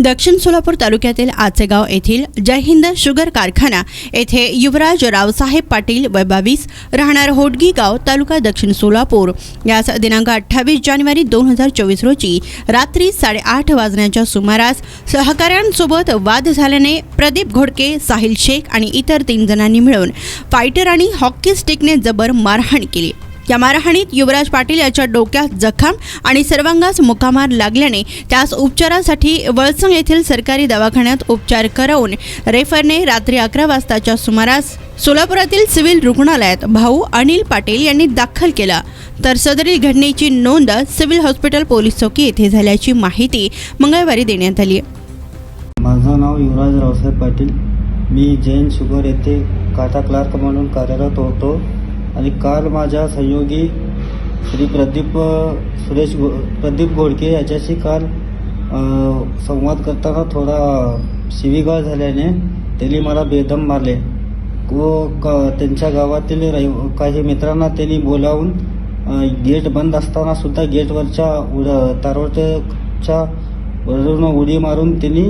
दक्षिण सोलापूर तालुक्यातील आचेगाव येथील जय हिंद शुगर कारखाना येथे युवराज रावसाहेब पाटील वय बावीस राहणार होडगी गाव तालुका दक्षिण सोलापूर. यास दिनांक अठ्ठावीस जानेवारी दोन हजार चोवीस रोजी रात्री साडेआठ वाजण्याच्या सुमारास सहकाऱ्यांसोबत वाद झाल्याने प्रदीप घोडके साहिल शेख आणि इतर तीन जणांनी मिळून फायटर आणि हॉकी स्टिकने जबर मारहाण केली. या मारहाणीत युवराज पाटील याच्या डोक्यात जखम आणि सर्वांगास मुकामार लागल्याने त्यास उपचारासाठी वळसंग येथील सरकारी दवाखान्यात उपचार करवून रेफरने रात्री अकरा वाजताच्या सुमारास सोलापुरातील सिव्हिल रुग्णालयात भाऊ अनिल पाटील यांनी दाखल केला. तर सदरील घटनेची नोंद सिव्हिल हॉस्पिटल पोलीस चौकी येथे झाल्याची माहिती मंगळवारी देण्यात आली. माझं नाव युवराज रावसाहेब पाटील. मी जैन शुगर येथे काटा क्लार्क म्हणून कार्यरत होतो. आणि काल माझ्या सहयोगी श्री प्रदीप सुरेश गो प्रदीप घोडके याच्याशी काल संवाद करताना थोडा शिवीगाळ झाल्याने त्यांनी मला बेदम मारले. व क त्यांच्या गावातील रहि काही मित्रांना त्यांनी बोलावून गेट बंद असताना सुद्धा गेटवरच्या उड तारवटच्या वरून उडी मारून त्यांनी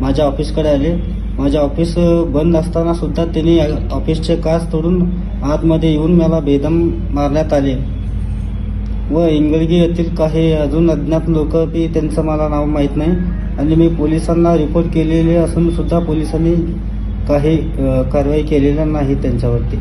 माझ्या ऑफिसकडे आले. माझ्या ऑफिस बंद असताना सुद्धा त्यांनी ऑफिसचे काच तोडून आतमध्ये येऊन मला बेदम मारण्यात आले. व इंगळगी येथील काही अजून अज्ञात लोक बी त्यांचं मला नाव माहीत नाही आणि मी पोलिसांना रिपोर्ट केलेले असून सुद्धा पोलिसांनी काही कारवाई केलेल्या नाही त्यांच्यावरती.